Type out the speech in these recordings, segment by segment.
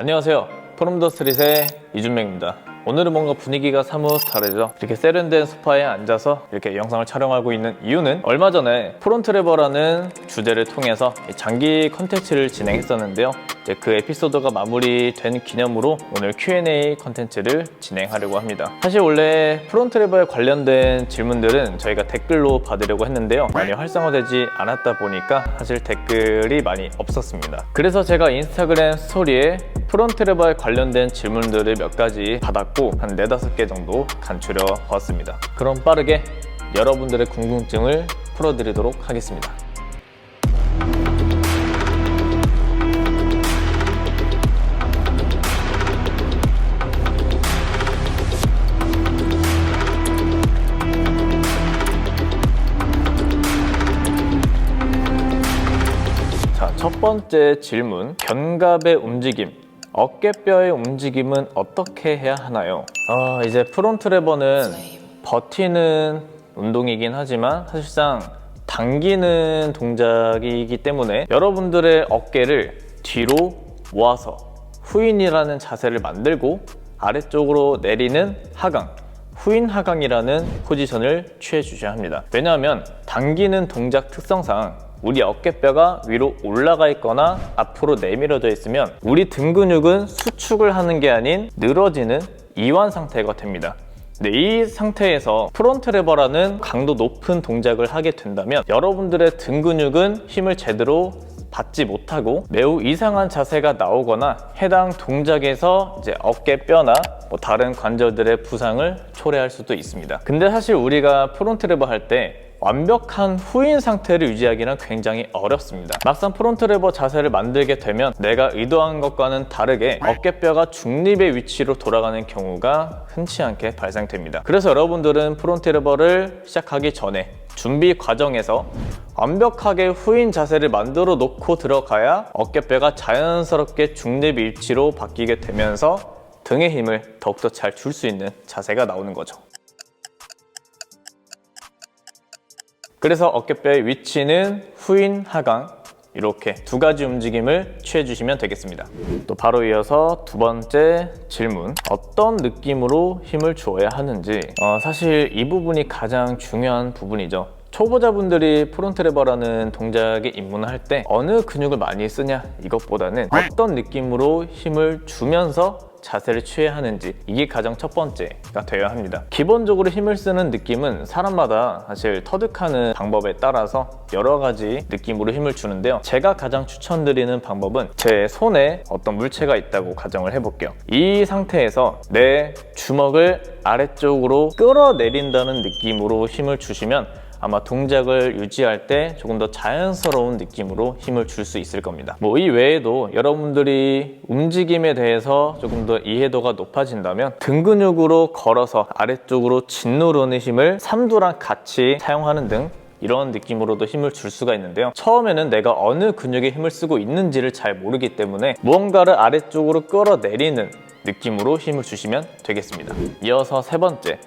안녕하세요. 포럼더 스트릿의 이준명입니다. 오늘은 뭔가 분위기가 사뭇 다르죠. 이렇게 세련된 소파에 앉아서 이렇게 영상을 촬영하고 있는 이유는 얼마 전에 프론트레버라는 주제를 통해서 장기 컨텐츠를 진행했었는데요. 그 에피소드가 마무리된 기념으로 오늘 Q&A 컨텐츠를 진행하려고 합니다. 사실 원래 프론트레버에 관련된 질문들은 저희가 댓글로 받으려고 했는데요. 많이 활성화되지 않았다 보니까 사실 댓글이 많이 없었습니다. 그래서 제가 인스타그램 스토리에 프론트레버에 관련된 질문들을 몇 가지 받았고 한 네다섯 개 정도 간추려 보았습니다. 그럼 빠르게 여러분들의 궁금증을 풀어드리도록 하겠습니다. 자, 첫 번째 질문. 견갑의 움직임. 어깨뼈의 움직임은 어떻게 해야 하나요? 어, 이제 프론트 레버는 버티는 운동이긴 하지만 사실상 당기는 동작이기 때문에 여러분들의 어깨를 뒤로 모아서 후인이라는 자세를 만들고 아래쪽으로 내리는 하강, 후인 하강이라는 포지션을 취해 주셔야 합니다. 왜냐하면 당기는 동작 특성상 우리 어깨뼈가 위로 올라가 있거나 앞으로 내밀어져 있으면 우리 등 근육은 수축을 하는 게 아닌 늘어지는 이완 상태가 됩니다. 근데 이 상태에서 프론트 레버라는 강도 높은 동작을 하게 된다면 여러분들의 등 근육은 힘을 제대로 받지 못하고 매우 이상한 자세가 나오거나 해당 동작에서 이제 어깨뼈나 뭐 다른 관절들의 부상을 초래할 수도 있습니다. 근데 사실 우리가 프론트 레버 할때 완벽한 후인 상태를 유지하기는 굉장히 어렵습니다. 막상 프론트 레버 자세를 만들게 되면 내가 의도한 것과는 다르게 어깨뼈가 중립의 위치로 돌아가는 경우가 흔치 않게 발생됩니다. 그래서 여러분들은 프론트 레버를 시작하기 전에 준비 과정에서 완벽하게 후인 자세를 만들어 놓고 들어가야 어깨뼈가 자연스럽게 중립 위치로 바뀌게 되면서 등의 힘을 더욱더 잘 줄 수 있는 자세가 나오는 거죠. 그래서 어깨뼈의 위치는 후인, 하강 이렇게 두 가지 움직임을 취해 주시면 되겠습니다. 또 바로 이어서 두 번째 질문. 어떤 느낌으로 힘을 주어야 하는지. 어, 사실 이 부분이 가장 중요한 부분이죠. 초보자분들이 프론트레버라는 동작에 입문할 때 어느 근육을 많이 쓰냐 이것보다는 어떤 느낌으로 힘을 주면서 자세를 취해야 하는지 이게 가장 첫 번째가 되어야 합니다. 기본적으로 힘을 쓰는 느낌은 사람마다 사실 터득하는 방법에 따라서 여러 가지 느낌으로 힘을 주는데요. 제가 가장 추천드리는 방법은 제 손에 어떤 물체가 있다고 가정을 해볼게요. 이 상태에서 내 주먹을 아래쪽으로 끌어내린다는 느낌으로 힘을 주시면 아마 동작을 유지할 때 조금 더 자연스러운 느낌으로 힘을 줄 수 있을 겁니다. 뭐 이 외에도 여러분들이 움직임에 대해서 조금 더 이해도가 높아진다면 등 근육으로 걸어서 아래쪽으로 짓누르는 힘을 삼두랑 같이 사용하는 등 이런 느낌으로도 힘을 줄 수가 있는데요. 처음에는 내가 어느 근육에 힘을 쓰고 있는지를 잘 모르기 때문에 무언가를 아래쪽으로 끌어내리는 느낌으로 힘을 주시면 되겠습니다. 이어서 세 번째.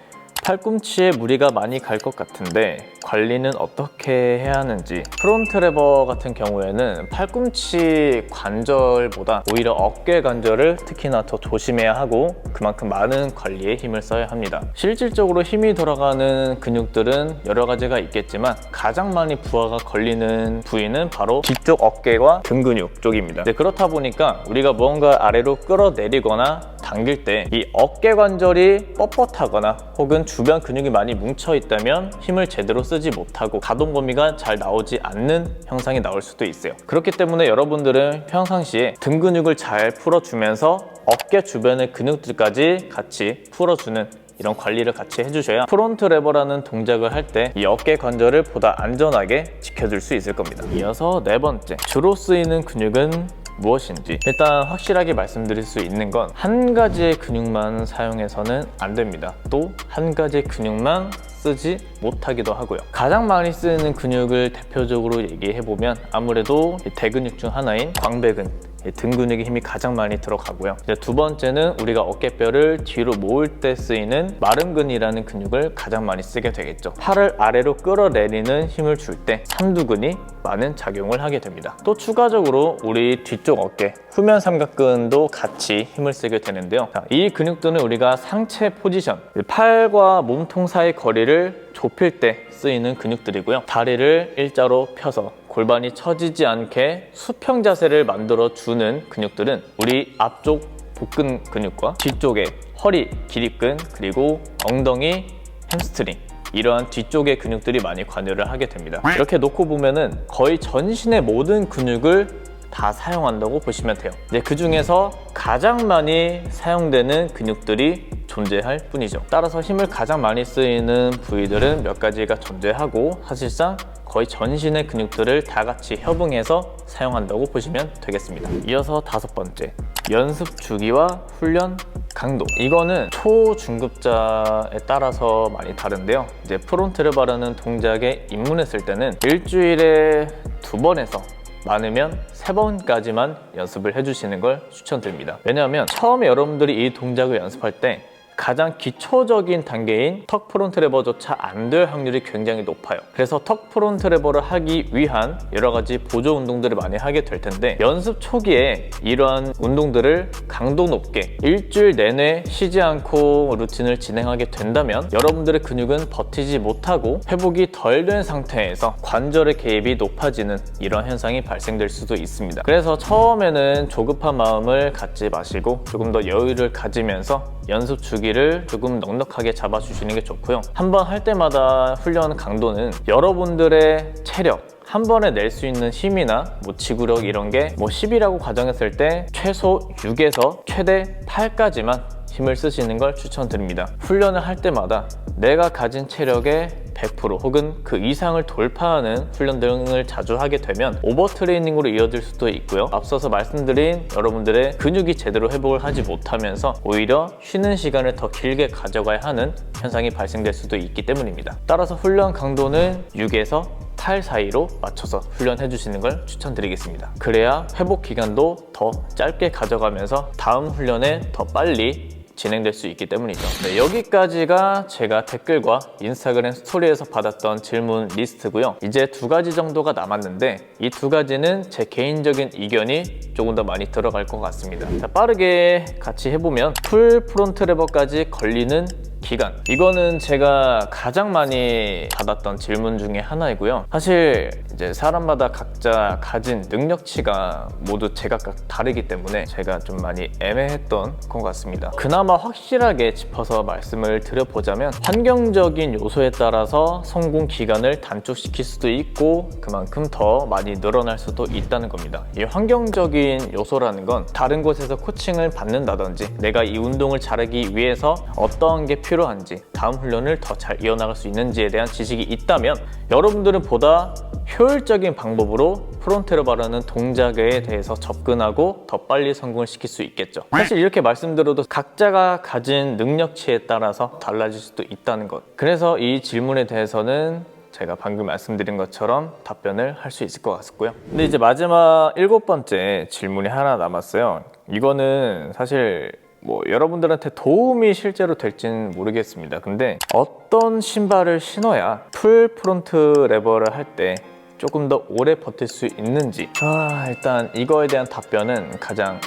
팔꿈치에 무리가 많이 갈 것 같은데 관리는 어떻게 해야 하는지. 프론트 레버 같은 경우에는 팔꿈치 관절보다 오히려 어깨 관절을 특히나 더 조심해야 하고 그만큼 많은 관리에 힘을 써야 합니다. 실질적으로 힘이 들어가는 근육들은 여러 가지가 있겠지만 가장 많이 부하가 걸리는 부위는 바로 뒤쪽 어깨와 등 근육 쪽입니다. 네, 그렇다 보니까 우리가 무언가 아래로 끌어내리거나 당길 때 이 어깨 관절이 뻣뻣하거나 혹은 주변 근육이 많이 뭉쳐 있다면 힘을 제대로 쓰지 못하고 가동 범위가 잘 나오지 않는 형상이 나올 수도 있어요. 그렇기 때문에 여러분들은 평상시에 등 근육을 잘 풀어주면서 어깨 주변의 근육들까지 같이 풀어주는 이런 관리를 같이 해주셔야 프론트 레버라는 동작을 할 때 이 어깨 관절을 보다 안전하게 지켜줄 수 있을 겁니다. 이어서 네 번째, 주로 쓰이는 근육은 무엇인지 일단 확실하게 말씀드릴 수 있는 건 한 가지의 근육만 사용해서는 안 됩니다. 또 한 가지의 근육만 쓰지 못하기도 하고요. 가장 많이 쓰이는 근육을 대표적으로 얘기해 보면 아무래도 이 대근육 중 하나인 광배근 이 등 근육에 힘이 가장 많이 들어가고요. 이제 두 번째는 우리가 어깨뼈를 뒤로 모을 때 쓰이는 마름근이라는 근육을 가장 많이 쓰게 되겠죠. 팔을 아래로 끌어내리는 힘을 줄 때 삼두근이 많은 작용을 하게 됩니다. 또 추가적으로 우리 뒤쪽 어깨, 후면 삼각근도 같이 힘을 쓰게 되는데요. 자, 이 근육들은 우리가 상체 포지션, 팔과 몸통 사이 거리를 좁힐 때 쓰이는 근육들이고요. 다리를 일자로 펴서 골반이 처지지 않게 수평 자세를 만들어 주는 근육들은 우리 앞쪽 복근 근육과 뒤쪽의 허리, 기립근, 그리고 엉덩이, 햄스트링 이러한 뒤쪽의 근육들이 많이 관여를 하게 됩니다. 이렇게 놓고 보면은 거의 전신의 모든 근육을 다 사용한다고 보시면 돼요. 그 중에서 가장 많이 사용되는 근육들이 존재할 뿐이죠. 따라서 힘을 가장 많이 쓰이는 부위들은 몇 가지가 존재하고 사실상 거의 전신의 근육들을 다 같이 협응해서 사용한다고 보시면 되겠습니다. 이어서 다섯 번째, 연습 주기와 훈련 강도. 이거는 초중급자에 따라서 많이 다른데요. 이제 프론트를 바르는 동작에 입문했을 때는 일주일에 두 번에서 많으면 세 번까지만 연습을 해주시는 걸 추천드립니다. 왜냐하면 처음에 여러분들이 이 동작을 연습할 때 가장 기초적인 단계인 턱 프론트 레버조차 안 될 확률이 굉장히 높아요. 그래서 턱 프론트 레버를 하기 위한 여러 가지 보조 운동들을 많이 하게 될 텐데 연습 초기에 이러한 운동들을 강도 높게 일주일 내내 쉬지 않고 루틴을 진행하게 된다면 여러분들의 근육은 버티지 못하고 회복이 덜 된 상태에서 관절의 개입이 높아지는 이런 현상이 발생될 수도 있습니다. 그래서 처음에는 조급한 마음을 갖지 마시고 조금 더 여유를 가지면서 연습 주기를 조금 넉넉하게 잡아주시는 게 좋고요. 한 번 할 때마다 훈련 강도는 여러분들의 체력, 한 번에 낼 수 있는 힘이나 뭐 지구력 이런 게 뭐 10이라고 가정했을 때 최소 6에서 최대 8까지만 힘을 쓰시는 걸 추천드립니다. 훈련을 할 때마다 내가 가진 체력의 100% 혹은 그 이상을 돌파하는 훈련 등을 자주 하게 되면 오버 트레이닝으로 이어질 수도 있고요. 앞서서 말씀드린 여러분들의 근육이 제대로 회복을 하지 못하면서 오히려 쉬는 시간을 더 길게 가져가야 하는 현상이 발생될 수도 있기 때문입니다. 따라서 훈련 강도는 6에서 8 사이로 맞춰서 훈련해 주시는 걸 추천드리겠습니다. 그래야 회복 기간도 더 짧게 가져가면서 다음 훈련에 더 빨리 진행될 수 있기 때문이죠. 네, 여기까지가 제가 댓글과 인스타그램 스토리에서 받았던 질문 리스트고요. 이제 두 가지 정도가 남았는데 이 두 가지는 제 개인적인 의견이 조금 더 많이 들어갈 것 같습니다. 자, 빠르게 같이 해보면 풀 프론트 레버까지 걸리는 기간. 이거는 제가 가장 많이 받았던 질문 중에 하나이고요. 사실 이제 사람마다 각자 가진 능력치가 모두 제각각 다르기 때문에 제가 좀 많이 애매했던 것 같습니다. 그나마 확실하게 짚어서 말씀을 드려보자면 환경적인 요소에 따라서 성공 기간을 단축시킬 수도 있고 그만큼 더 많이 늘어날 수도 있다는 겁니다. 이 환경적인 요소라는 건 다른 곳에서 코칭을 받는다든지 내가 이 운동을 잘하기 위해서 어떠한 게 필요 한지 다음 훈련을 더 잘 이어나갈 수 있는지에 대한 지식이 있다면 여러분들은 보다 효율적인 방법으로 프론트를 바르는 동작에 대해서 접근하고 더 빨리 성공을 시킬 수 있겠죠. 사실 이렇게 말씀드려도 각자가 가진 능력치에 따라서 달라질 수도 있다는 것. 그래서 이 질문에 대해서는 제가 방금 말씀드린 것처럼 답변을 할 수 있을 것 같고요. 근데 이제 마지막 일곱 번째 질문이 하나 남았어요. 이거는 사실 뭐 여러분들한테 도움이 실제로 될지는 모르겠습니다. 근데 어떤 신발을 신어야 풀 프론트 레버를 할 때 조금 더 오래 버틸 수 있는지 아 일단 이거에 대한 답변은 가장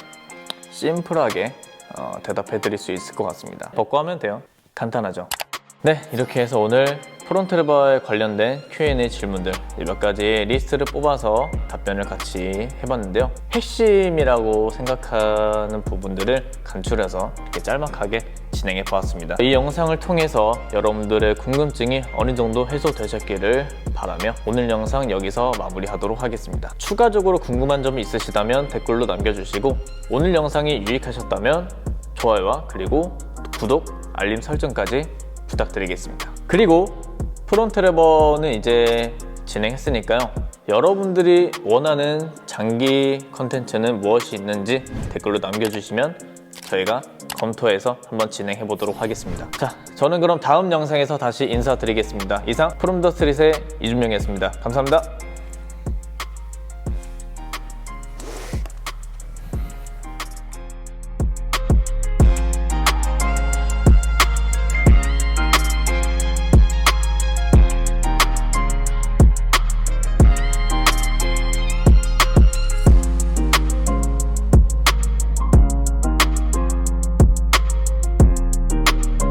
심플하게 어, 대답해 드릴 수 있을 것 같습니다. 벗고 하면 돼요. 간단하죠. 네, 이렇게 해서 오늘 프론트 레버에 관련된 Q&A 질문들 몇 가지 리스트를 뽑아서 답변을 같이 해봤는데요. 핵심이라고 생각하는 부분들을 간추려서 이렇게 짤막하게 진행해 보았습니다. 이 영상을 통해서 여러분들의 궁금증이 어느 정도 해소되셨기를 바라며 오늘 영상 여기서 마무리하도록 하겠습니다. 추가적으로 궁금한 점이 있으시다면 댓글로 남겨주시고 오늘 영상이 유익하셨다면 좋아요와 그리고 구독, 알림 설정까지 부탁드리겠습니다. 그리고 프론트 레버는 이제 진행했으니까요. 여러분들이 원하는 장기 컨텐츠는 무엇이 있는지 댓글로 남겨주시면 저희가 검토해서 한번 진행해 보도록 하겠습니다. 자, 저는 그럼 다음 영상에서 다시 인사드리겠습니다. 이상 프롬 더 스트릿의 이준명이었습니다. 감사합니다.